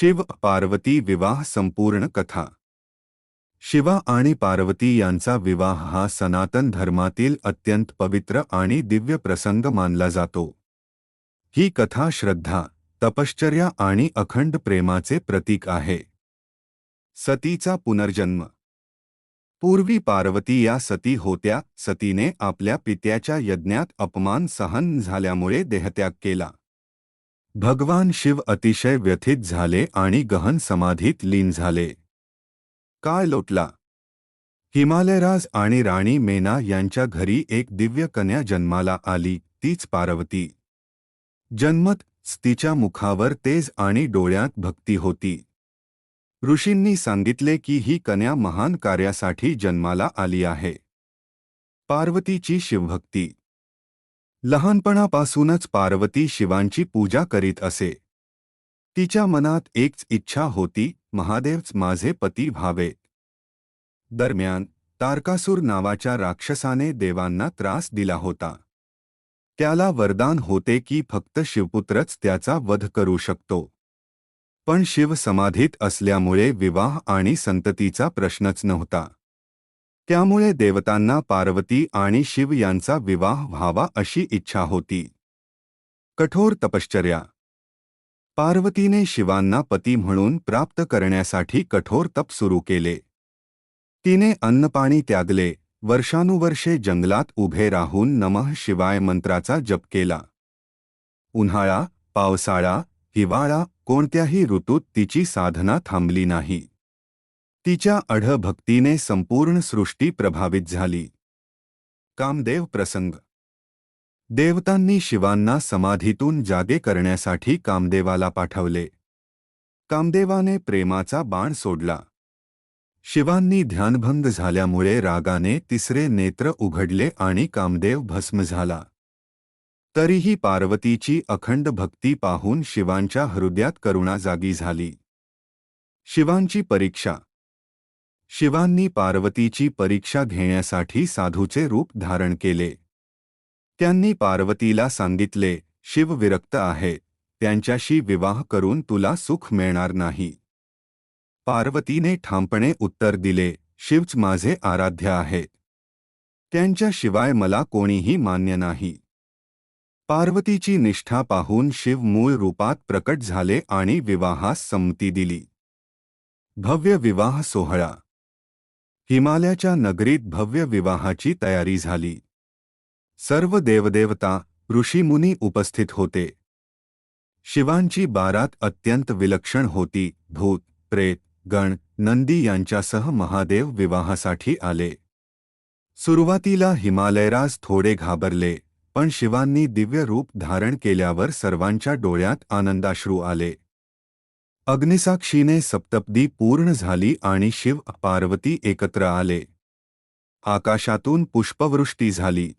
शिव पार्वती विवाह संपूर्ण कथा. शिवा आणि पार्वती यांचा विवाह हा सनातन धर्मातील अत्यंत पवित्र आणि दिव्य प्रसंग मानला जातो. ही कथा श्रद्धा तपश्चर्या आणि अखंड प्रेमाचे प्रतीक आहे. सतीचा पुनर्जन्म. पूर्वी पार्वती या सती होत्या सतीने आपल्या पित्याच्या यज्ञात अपमान सहन झाल्यामुळे देहत्याग केला. भगवान शिव अतिशय व्यथित झाले आणि गहन समाधीत लीन झाले. काय लोटला? हिमालयराज आणि राणी मेना यांच्या घरी एक दिव्य कन्या जन्माला आली तीच पार्वती. जन्मत तिच्या मुखावर तेज आणि डोळ्यात भक्ती होती. ऋषींनी सांगितले की ही कन्या महान कार्यासाठी जन्माला आली आहे. पार्वतीची शिवभक्ती लहानपणापासूनच पार्वती शिवांची पूजा करीत असे. तिच्या मनात एकच इच्छा होती महादेवच माझे पती व्हावे. दरम्यान तारकासूर नावाच्या राक्षसाने देवांना त्रास दिला होता. त्याला वरदान होते की फक्त शिवपुत्रच त्याचा वध करू शकतो. पण शिव समाधीत असल्यामुळे विवाह आणि संततीचा प्रश्नच नव्हता. त्यामुळे देवतांना पार्वती आणि शिव यांचा विवाह व्हावा अशी इच्छा होती. कठोर तपश्चर्या. पार्वतीने शिवांना पती म्हणून प्राप्त करण्यासाठी कठोर तप सुरू केले. तिने अन्नपाणी त्यागले वर्षानुवर्षे जंगलात उभे राहून नमः शिवाय मंत्राचा जप केला. उन्हाळा पावसाळा हिवाळा कोणत्याही ऋतूत तिची साधना थांबली नाही. तिच्या अढ भक्तीने संपूर्ण सृष्टी प्रभावित झाली. कामदेव प्रसंग. देवतांनी शिवांना समाधीतून जागे करण्यासाठी कामदेवाला पाठवले. कामदेवाने प्रेमाचा बाण सोडला. शिवांनी ध्यानभंग झाल्यामुळे रागाने तिसरे नेत्र उघडले आणि कामदेव भस्म झाला. तरीही पार्वतीची अखंड भक्ती पाहून शिवांच्या हृदयात करुणा जागी झाली. शिवांची परीक्षा. शिवांनी पार्वतीची परीक्षा घेण्यासाठी साधूचे रूप धारण केले. त्यांनी पार्वतीला सांगितले शिव विरक्त आहे. त्यांच्याशी विवाह करून तुला सुख मिळणार नाही. पार्वतीने ठामपणे उत्तर दिले शिवच माझे आराध्य आहे. त्यांच्याशिवाय मला कोणीही मान्य नाही. पार्वतीची निष्ठा पाहून शिव मूळ रूपात प्रकट झाले आणि विवाहास संमती दिली. भव्य विवाह सोहळा. हिमालयाच्या नगरीत भव्य विवाहाची तयारी झाली. सर्व देवदेवता ऋषीमुनी उपस्थित होते. शिवांची बारात अत्यंत विलक्षण होती. भूत प्रेत गण नंदी यांच्यासह महादेव विवाहासाठी आले. सुरुवातीला हिमालयराज थोडे घाबरले पण शिवांनी दिव्य रूप धारण केल्यावर सर्वांच्या डोळ्यात आनंदाश्रू आले. अग्निसाक्षीने सप्तपदी पूर्ण झाली आणि शिव पार्वती एकत्र आले. आकाशातून पुष्पवृष्टी झाली.